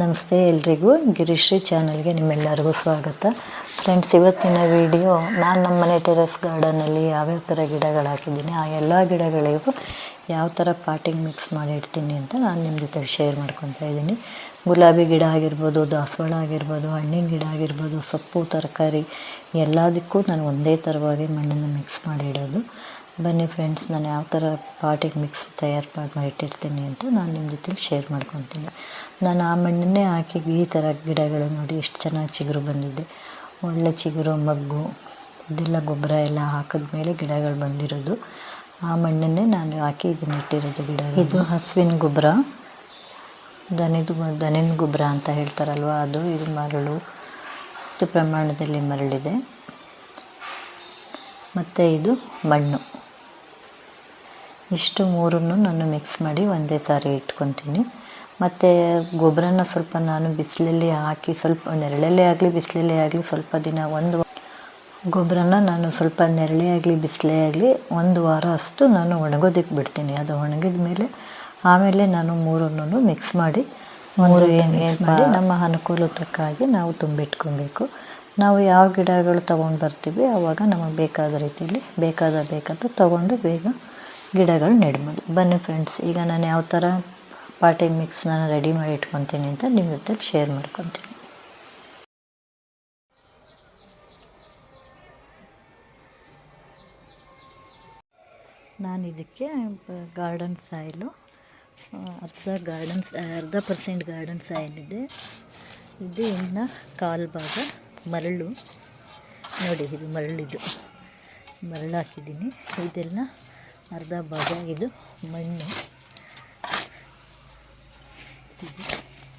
ನಮಸ್ತೆ ಎಲ್ರಿಗೂ ಗಿರಿಶ್ರೀ ಚಾನಲ್ಗೆ ನಿಮ್ಮೆಲ್ಲರಿಗೂ ಸ್ವಾಗತ. ಫ್ರೆಂಡ್ಸ್ ಇವತ್ತಿನ ವಿಡಿಯೋ ನಾನು ನಮ್ಮ ಮನೆ ಟೆರೆಸ್ ಗಾರ್ಡನಲ್ಲಿ ಯಾವ್ಯಾವ ಥರ ಗಿಡಗಳು ಹಾಕಿದ್ದೀನಿ, ಆ ಎಲ್ಲ ಗಿಡಗಳಿಗೂ ಯಾವ ಥರ ಪಾಟಿಂಗ್ ಮಿಕ್ಸ್ ಮಾಡಿ ಇಡ್ತೀನಿ ಅಂತ ನಾನು ನಿಮ್ಮ ಜೊತೆ ಶೇರ್ ಮಾಡ್ಕೊತಾ ಇದ್ದೀನಿ. ಗುಲಾಬಿ ಗಿಡ ಆಗಿರ್ಬೋದು, ದಾಸವಾಳ ಆಗಿರ್ಬೋದು, ಹಣ್ಣಿನ ಗಿಡ ಆಗಿರ್ಬೋದು, ಸೊಪ್ಪು, ತರಕಾರಿ ಎಲ್ಲದಕ್ಕೂ ನಾನು ಒಂದೇ ಥರವಾಗಿ ಮಣ್ಣನ್ನು ಮಿಕ್ಸ್ ಮಾಡಿ ಇಡೋದು ಬನ್ನಿ ಫ್ರೆಂಡ್ಸ್ ನಾನು ಯಾವ ಥರ ಪಾಟಿಗೆ ಮಿಕ್ಸ್ ತಯಾರು ಮಾಡಿ ಇಟ್ಟಿರ್ತೀನಿ ಅಂತ ನಾನು ನಿಮ್ಮ ಜೊತೆಲಿ ಶೇರ್ ಮಾಡ್ಕೊತೀನಿ. ನಾನು ಆ ಮಣ್ಣನ್ನೇ ಹಾಕಿ ಈ ಥರ ಗಿಡಗಳು ನೋಡಿ ಎಷ್ಟು ಚೆನ್ನಾಗಿ ಚಿಗುರು ಬಂದಿದೆ. ಒಳ್ಳೆ ಚಿಗುರು ಮಗ್ಗು ಇದೆಲ್ಲ ಗೊಬ್ಬರ ಎಲ್ಲ ಹಾಕಿದ ಮೇಲೆ ಗಿಡಗಳು ಬಂದಿರೋದು. ಆ ಮಣ್ಣನ್ನೇ ನಾನು ಹಾಕಿ ಇದನ್ನ ಇಟ್ಟಿರೋದು ಗಿಡ ಇದು ಹಸುವಿನ ಗೊಬ್ಬರ? ದನದ ದನಿನ ಗೊಬ್ಬರ ಅಂತ ಹೇಳ್ತಾರಲ್ವ? ಅದು ಇದು ಮರಳು. ಅಷ್ಟು ಪ್ರಮಾಣದಲ್ಲಿ ಮರಳಿದೆ. ಮತ್ತು ಇದು ಮಣ್ಣು. ಇಷ್ಟು ಮೂರನ್ನು ನಾನು ಮಿಕ್ಸ್ ಮಾಡಿ ಒಂದೇ ಸಾರಿ ಇಟ್ಕೊತೀನಿ. ಮತ್ತು ಗೊಬ್ಬರನ ಸ್ವಲ್ಪ ನಾನು ಬಿಸಿಲಲ್ಲಿ ಹಾಕಿ ಸ್ವಲ್ಪ ನೆರಳಲ್ಲೇ ಆಗಲಿ ಬಿಸಿಲಲ್ಲೇ ಆಗಲಿ ಸ್ವಲ್ಪ ದಿನ ಒಂದು ಗೊಬ್ಬರನ ನಾನು ಸ್ವಲ್ಪ ನೆರಳೇ ಆಗಲಿ ಬಿಸಿಲೇ ಆಗಲಿ ಒಂದು ವಾರ ಅಷ್ಟು ನಾನು ಒಣಗೋದಕ್ಕೆ ಬಿಡ್ತೀನಿ. ಅದು ಒಣಗಿದ ಮೇಲೆ ಆಮೇಲೆ ನಾನು ಮೂರನ್ನು ಮಿಕ್ಸ್ ಮಾಡಿ ಮೂರು ಏನು ಮಾಡಿ. ನಮ್ಮ ಅನುಕೂಲತಕ್ಕಾಗಿ ನಾವು ತುಂಬಿಟ್ಕೊಬೇಕು. ನಾವು ಯಾವ ಗಿಡಗಳು ತೊಗೊಂಡು ಬರ್ತೀವಿ ಆವಾಗ ನಮಗೆ ಬೇಕಾದ ರೀತಿಯಲ್ಲಿ ಬೇಕಾದ ಬೇಕಾದ ತೊಗೊಂಡು ಬೇಗ ಗಿಡಗಳು ನೆಡ್ಬೋದು ಬನ್ನಿ ಫ್ರೆಂಡ್ಸ್ ಈಗ ನಾನು ಯಾವ ಥರ ಪಾಟಿ ಮಿಕ್ಸ್ ನಾನು ರೆಡಿ ಮಾಡಿ ಇಟ್ಕೊತೀನಿ ಅಂತ ನಿಮ್ಮ ಜೊತೆ ಶೇರ್ ಮಾಡ್ಕೊತೀನಿ ನಾನು ಇದಕ್ಕೆ ಗಾರ್ಡನ್ ಸಾಯಿಲು ಅರ್ಧ ಗಾರ್ಡನ್ ಅರ್ಧ ಪರ್ಸೆಂಟ್ ಗಾರ್ಡನ್ ಸಾಯಿಲ್ ಇದೆ. ಇದು ಇನ್ನು ಕಾಲು ಭಾಗ ಮರಳು. ನೋಡಿ, ಇದು ಮರಳಿದು ಮರಳು ಹಾಕಿದ್ದೀನಿ. ಇದೆಲ್ಲ ಅರ್ಧ ಭಾಗ ಇದು ಮಣ್ಣು.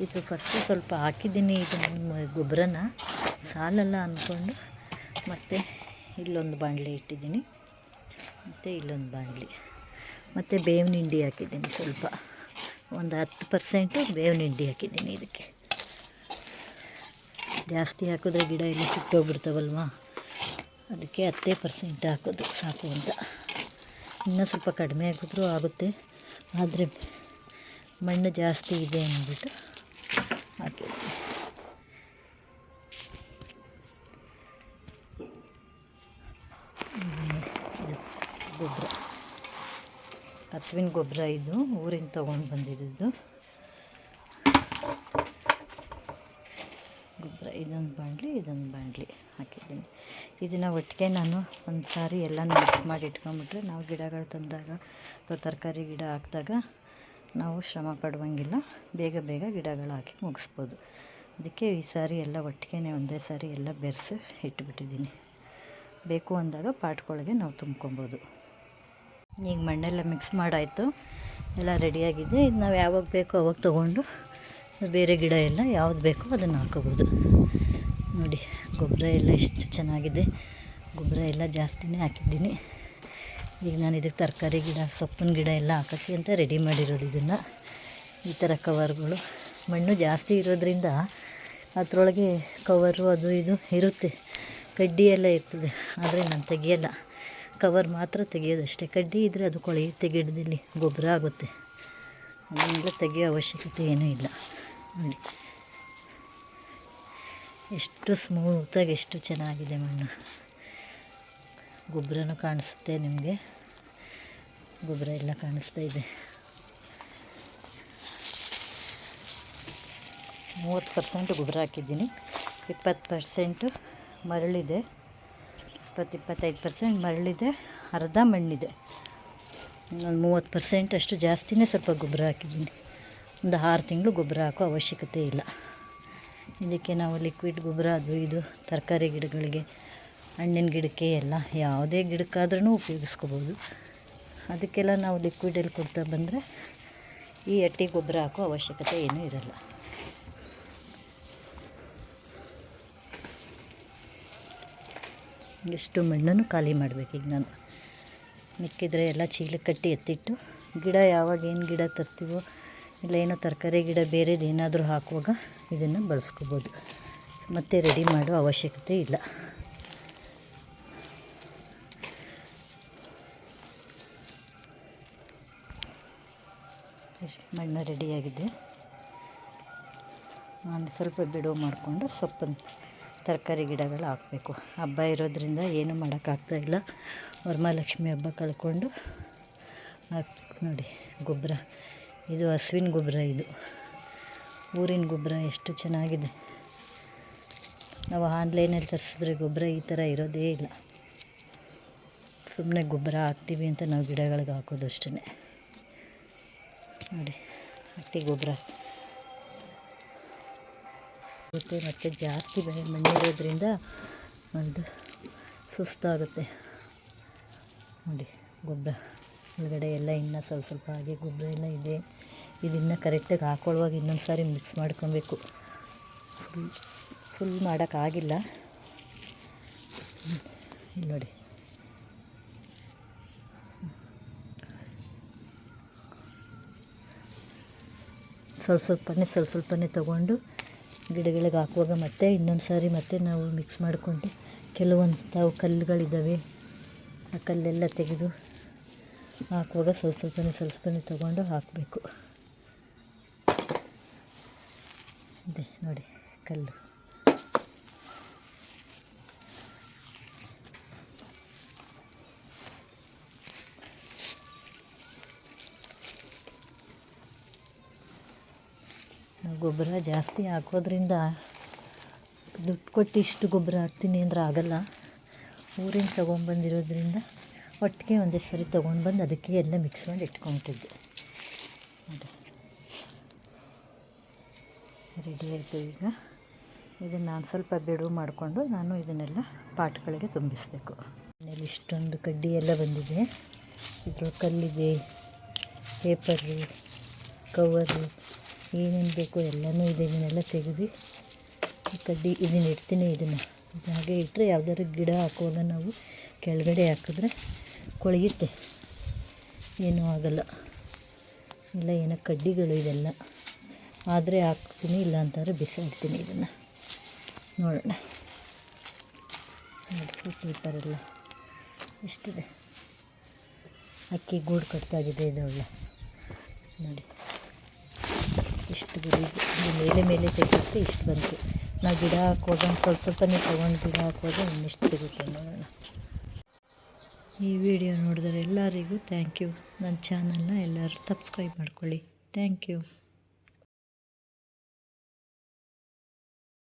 ಇದು ಫಸ್ಟು ಸ್ವಲ್ಪ ಹಾಕಿದ್ದೀನಿ, ಇದು ಗೊಬ್ಬರನ. ಸಾಲಲ್ಲ ಅಂದ್ಕೊಂಡು ಮತ್ತು ಇಲ್ಲೊಂದು ಬಾಣಲೆ ಇಟ್ಟಿದ್ದೀನಿ. ಮತ್ತು ಇಲ್ಲೊಂದು ಬಾಣಲಿ. ಮತ್ತು ಬೇವಿನ ಹಿಂಡಿ ಹಾಕಿದ್ದೀನಿ ಸ್ವಲ್ಪ. ಒಂದು ಹತ್ತು ಪರ್ಸೆಂಟು ಬೇವಿನ ಹಿಂಡಿ ಹಾಕಿದ್ದೀನಿ ಇದಕ್ಕೆ. ಜಾಸ್ತಿ ಹಾಕಿದ್ರೆ ಗಿಡ ಎಲ್ಲ ಸುಟ್ಟೋಗ್ಬಿಡ್ತಾವಲ್ವ? ಅದಕ್ಕೆ ಹತ್ತೇ ಪರ್ಸೆಂಟ್ ಹಾಕೋದು ಸಾಕು ಅಂತ. ಇನ್ನೂ ಸ್ವಲ್ಪ ಕಡಿಮೆ ಆಗಿದ್ರೂ ಆಗುತ್ತೆ. ಆದರೆ ಮಣ್ಣು ಜಾಸ್ತಿ ಇದೆ ಅಂದ್ಬಿಟ್ಟು ಹಾಕಿ ಗೊಬ್ಬರ ಹಸುವಿನ ಗೊಬ್ಬರ ಇದು, ಊರಿಂದ ತೊಗೊಂಡು ಬಂದಿರೋದು. ಗೊಬ್ಬರ ಇದೊಂದು ಬಾಂಡ್ಲಿ ಇದೊಂದು ಬಾಣಲಿ. ಹಾಕಿದ್ದೀನಿ. ಇದನ್ನು ಒಟ್ಟಿಗೆ ನಾನು ಒಂದು ಸಾರಿ ಎಲ್ಲನೂ ಮಿಕ್ಸ್ ಮಾಡಿ ಇಟ್ಕೊಂಬಿಟ್ರೆ ನಾವು ಗಿಡಗಳು ತಂದಾಗ ಅಥವಾ ತರಕಾರಿ ಗಿಡ ಹಾಕಿದಾಗ ನಾವು ಶ್ರಮ ಪಡುವಂಗಿಲ್ಲ. ಬೇಗ ಬೇಗ ಗಿಡಗಳು ಹಾಕಿ ಮುಗಿಸ್ಬೋದು. ಅದಕ್ಕೆ ಈ ಸಾರಿ ಎಲ್ಲ ಒಟ್ಟಿಗೆ ಒಂದೇ ಸಾರಿ ಎಲ್ಲ ಬೆರೆಸಿ ಇಟ್ಬಿಟ್ಟಿದ್ದೀನಿ. ಬೇಕು ಅಂದಾಗ ಪಾಟ್ಗಳಿಗೆ ನಾವು ತುಂಬ್ಕೊಬೋದು. ಈಗ ಮಣ್ಣೆಲ್ಲ ಮಿಕ್ಸ್ ಮಾಡಾಯಿತು. ಎಲ್ಲ ರೆಡಿಯಾಗಿದೆ. ಇದು ನಾವು ಯಾವಾಗ ಬೇಕೋ ಅವಾಗ ತೊಗೊಂಡು ಬೇರೆ ಗಿಡ ಎಲ್ಲ ಯಾವ್ದು ಬೇಕೋ ಅದನ್ನು ಹಾಕೋಬೋದು. ನೋಡಿ, ಗೊಬ್ಬರ ಎಲ್ಲ ಎಷ್ಟು ಚೆನ್ನಾಗಿದೆ. ಗೊಬ್ಬರ ಎಲ್ಲ ಜಾಸ್ತಿನೇ ಹಾಕಿದ್ದೀನಿ. ಈಗ ನಾನು ಇದಕ್ಕೆ ತರಕಾರಿ ಗಿಡ, ಸೊಪ್ಪಿನ ಗಿಡ ಎಲ್ಲ ಹಾಕೋಕ್ಕೆ ಅಂತ ರೆಡಿ ಮಾಡಿರೋದು ಇದನ್ನು. ಈ ಥರ ಕವರ್ಗಳು. ಮಣ್ಣು ಜಾಸ್ತಿ ಇರೋದ್ರಿಂದ ಅದರೊಳಗೆ ಕವರು ಅದು ಇದು ಇರುತ್ತೆ. ಕಡ್ಡಿ ಎಲ್ಲ ಇರ್ತದೆ, ಆದರೆ ನಾನು ತೆಗಿಯಲ್ಲ. ಕವರ್ ಮಾತ್ರ ತೆಗಿಯೋದಷ್ಟೇ. ಕಡ್ಡಿ ಇದ್ದರೆ ಅದು ಕೊಳೆಯುತ್ತೆ ಗಿಡದಲ್ಲಿ, ಗೊಬ್ಬರ ಆಗುತ್ತೆ. ಅದನ್ನೆಲ್ಲ ತೆಗಿಯೋ ಅವಶ್ಯಕತೆ ಏನೂ ಇಲ್ಲ. ನೋಡಿ. ಎಷ್ಟು ಸ್ಮೂತಾಗಿ ಎಷ್ಟು ಚೆನ್ನಾಗಿದೆ ಮಣ್ಣು. ಗೊಬ್ಬರನೂ ಕಾಣಿಸುತ್ತೆ ನಿಮಗೆ? ಗೊಬ್ಬರ ಎಲ್ಲ ಕಾಣಿಸ್ತಾ ಇದೆ. ಮೂವತ್ತು ಪರ್ಸೆಂಟ್ ಗೊಬ್ಬರ ಹಾಕಿದ್ದೀನಿ. ಇಪ್ಪತ್ತು ಪರ್ಸೆಂಟು ಮರಳಿದೆ. ಇಪ್ಪತ್ತು ಇಪ್ಪತ್ತೈದು ಪರ್ಸೆಂಟ್ ಮರಳಿದೆ. ಅರ್ಧ ಮಣ್ಣಿದೆ. ಒಂದು ಮೂವತ್ತು ಪರ್ಸೆಂಟ್ ಅಷ್ಟು ಜಾಸ್ತಿನೇ ಸ್ವಲ್ಪ ಗೊಬ್ಬರ ಹಾಕಿದ್ದೀನಿ. ಒಂದು ಆರು ತಿಂಗಳು ಗೊಬ್ಬರ ಹಾಕೋ ಅವಶ್ಯಕತೆ ಇಲ್ಲ. ಇದಕ್ಕೆ ನಾವು ಲಿಕ್ವಿಡ್ ಗೊಬ್ಬರ, ಅದು ಇದು, ತರಕಾರಿ ಗಿಡಗಳಿಗೆ, ಹಣ್ಣಿನ ಗಿಡಕ್ಕೆ ಎಲ್ಲ ಯಾವುದೇ ಗಿಡಕ್ಕಾದ್ರೂ ಉಪಯೋಗಿಸ್ಕೋಬೋದು. ಅದಕ್ಕೆಲ್ಲ ನಾವು ಲಿಕ್ವಿಡಲ್ಲಿ ಕೊಡ್ತಾ ಬಂದರೆ ಈ ಅಟ್ಟಿ ಗೊಬ್ಬರ ಹಾಕೋ ಅವಶ್ಯಕತೆ ಏನೂ ಇರಲ್ಲ. ಎಷ್ಟು ಮಣ್ಣನ್ನು ಖಾಲಿ ಮಾಡಬೇಕು ಈಗ ನಾನು. ಮಿಕ್ಕಿದ್ರೆ ಎಲ್ಲ ಚೀಲಕ್ಕೆ ಕಟ್ಟಿ ಎತ್ತಿಟ್ಟು ಗಿಡ ಯಾವಾಗ ಏನು ಗಿಡ ತರ್ತೀವೋ ಇಲ್ಲ, ಏನೋ ತರಕಾರಿ ಗಿಡ ಬೇರೆದು ಏನಾದರೂ ಹಾಕುವಾಗ ಇದನ್ನು ಬಳಸ್ಕೋಬೋದು. ಮತ್ತೆ ರೆಡಿ ಮಾಡೋ ಅವಶ್ಯಕತೆ ಇಲ್ಲ. ಮಣ್ಣು ರೆಡಿಯಾಗಿದೆ ನಾನು ಸ್ವಲ್ಪ ಬಿಡುವು ಮಾಡಿಕೊಂಡು ಸೊಪ್ಪನ್ನು, ತರಕಾರಿ ಗಿಡಗಳು ಹಾಕಬೇಕು. ಹಬ್ಬ ಇರೋದ್ರಿಂದ ಏನೂ ಮಾಡೋಕ್ಕಾಗ್ತಾಯಿಲ್ಲ ವರಮಹಾಲಕ್ಷ್ಮಿ ಹಬ್ಬ ಕಳ್ಕೊಂಡು ಹಾಕ್ಬೇಕು ನೋಡಿ, ಗೊಬ್ಬರ. ಇದು ಹಸುವಿನ ಗೊಬ್ಬರ ಇದು. ಊರಿನ ಗೊಬ್ಬರ ಎಷ್ಟು ಚೆನ್ನಾಗಿದೆ. ನಾವು ಆನ್ಲೈನಲ್ಲಿ ತರಿಸಿದ್ರೆ ಗೊಬ್ಬರ ಈ ಥರ ಇರೋದೇ ಇಲ್ಲ. ಸುಮ್ಮನೆ ಗೊಬ್ಬರ ಹಾಕ್ತೀವಿ ಅಂತ ನಾವು ಗಿಡಗಳಿಗೆ ಹಾಕೋದು ಅಷ್ಟೇ ನೋಡಿ, ಹಟ್ಟಿ ಗೊಬ್ಬರ. ಮತ್ತು ಮತ್ತೆ ಜಾಸ್ತಿ ಬೆಳೆ ಮಣ್ಣಿರೋದ್ರಿಂದ ಒಂದು ಸುಸ್ತಾಗುತ್ತೆ. ನೋಡಿ, ಗೊಬ್ಬರ. ಒಳಗಡೆ ಎಲ್ಲ ಇನ್ನೂ ಸ್ವಲ್ಪ ಸ್ವಲ್ಪ ಹಾಗೆ ಗೊಬ್ಬರ ಎಲ್ಲ ಇದೆ. ಇದನ್ನು ಕರೆಕ್ಟಾಗಿ ಹಾಕೊಳ್ಳುವಾಗ ಇನ್ನೊಂದು ಸಾರಿ ಮಿಕ್ಸ್ ಮಾಡ್ಕೊಬೇಕು. ಫುಲ್ ಫುಲ್ ಮಾಡೋಕ್ಕಾಗಿಲ್ಲ ಇಲ್ಲಿ ನೋಡಿ. ಸ್ವಲ್ಪ ಸ್ವಲ್ಪನೇ ಸ್ವಲ್ಪ ಸ್ವಲ್ಪನೇ ತೊಗೊಂಡು ಗಿಡಗಳಿಗೆ ಹಾಕುವಾಗ ಮತ್ತೆ ಇನ್ನೊಂದು ಸಾರಿ ಮತ್ತೆ ನಾವು ಮಿಕ್ಸ್ ಮಾಡಿಕೊಂಡು ಕೆಲವೊಂದು ತಾವು ಕಲ್ಲುಗಳಿದ್ದಾವೆ, ಆ ಕಲ್ಲೆಲ್ಲ ತೆಗೆದು ಹಾಕುವಾಗ ಸ್ವಲ್ಪ ಸ್ವಲ್ಪನೇ ಸ್ವಲ್ಪ ಸ್ವಲ್ಪನೇ ತೊಗೊಂಡು ಹಾಕಬೇಕು. ಇದೆ ನೋಡಿ ಕಲ್ಲು. ಗೊಬ್ಬರ ಜಾಸ್ತಿ ಹಾಕೋದ್ರಿಂದ ದುಡ್ಡು ಕೊಟ್ಟು ಇಷ್ಟು ಗೊಬ್ಬರ ಹಾಕ್ತೀನಿ ಅಂದ್ರೆ ಆಗಲ್ಲ. ಊರಿಂದ ತೊಗೊಂಬಂದಿರೋದ್ರಿಂದ ಒಟ್ಟಿಗೆ ಒಂದೇ ಸರಿ ತೊಗೊಂಡು ಬಂದು ಅದಕ್ಕೆ ಎಲ್ಲ ಮಿಕ್ಸ್ ಮಾಡಿ ಇಟ್ಕೊಂಬಿಟ್ಟಿದ್ದೆ ನೋಡಿ. ರೆಡಿ ಆಯಿತು ಈಗ. ಇದನ್ನು ನಾನು ಸ್ವಲ್ಪ ಬಿಡುವು ಮಾಡಿಕೊಂಡು ನಾನು ಇದನ್ನೆಲ್ಲ ಪಾಟ್ಗಳಿಗೆ ತುಂಬಿಸಬೇಕು. ಮನೇಲಿ ಇಷ್ಟೊಂದು ಕಡ್ಡಿ ಎಲ್ಲ ಬಂದಿದೆ. ಇದ್ರ ಕಲ್ಲಿದೆ, ಪೇಪರು, ಕವರು, ಏನೇನು ಬೇಕು ಎಲ್ಲನೂ ಇದೆ. ಇದನ್ನೆಲ್ಲ ತೆಗೆದು ಈ ಕಡ್ಡಿ ಇದನ್ನು ಇಡ್ತೀನಿ ಇದನ್ನು. ಹಾಗೆ ಇಟ್ಟರೆ ಯಾವ್ದಾದ್ರು ಗಿಡ ಹಾಕುವಾಗ ನಾವು ಕೆಳಗಡೆ ಹಾಕಿದ್ರೆ ಕೊಳೆಯುತ್ತೆ ಏನೂ ಆಗಲ್ಲ. ಇಲ್ಲ, ಏನೋ ಕಡ್ಡಿಗಳು ಇದೆಲ್ಲ ಆದರೆ ಹಾಕ್ತೀನಿ, ಇಲ್ಲ ಅಂತಂದರೆ ಬಿಸಾಡ್ತೀನಿ ಇದನ್ನು. ನೋಡೋಣ. ನೋಡಿ ಪೇಪರೆಲ್ಲ ಎಷ್ಟಿದೆ. ಅಕ್ಕಿ ಗೂಡು ಕಟ್ತಾಗಿದೆ ಇದೊಳ್ಳೆ ನೋಡಿ. ಇಷ್ಟು ಗುಡಿ ಮೇಲೆ ಮೇಲೆ ತೆಗೆಯುತ್ತೆ, ಇಷ್ಟು ಬಂತು. ನಾವು ಗಿಡ ಹಾಕುವಾಗ ಸ್ವಲ್ಪ ಸ್ವಲ್ಪನೇ ತೊಗೊಂಡು ಗಿಡ ಹಾಕುವಾಗ ಇನ್ನಿಷ್ಟು ಸಿಗುತ್ತೆ ನೋಡೋಣ. ಈ ವಿಡಿಯೋ ನೋಡಿದ್ರೆ ಎಲ್ಲರಿಗೂ ಥ್ಯಾಂಕ್ ಯು ನನ್ನ ಚಾನಲ್ನ ಎಲ್ಲರೂ ಸಬ್ಸ್ಕ್ರೈಬ್ ಮಾಡ್ಕೊಳ್ಳಿ. Thank you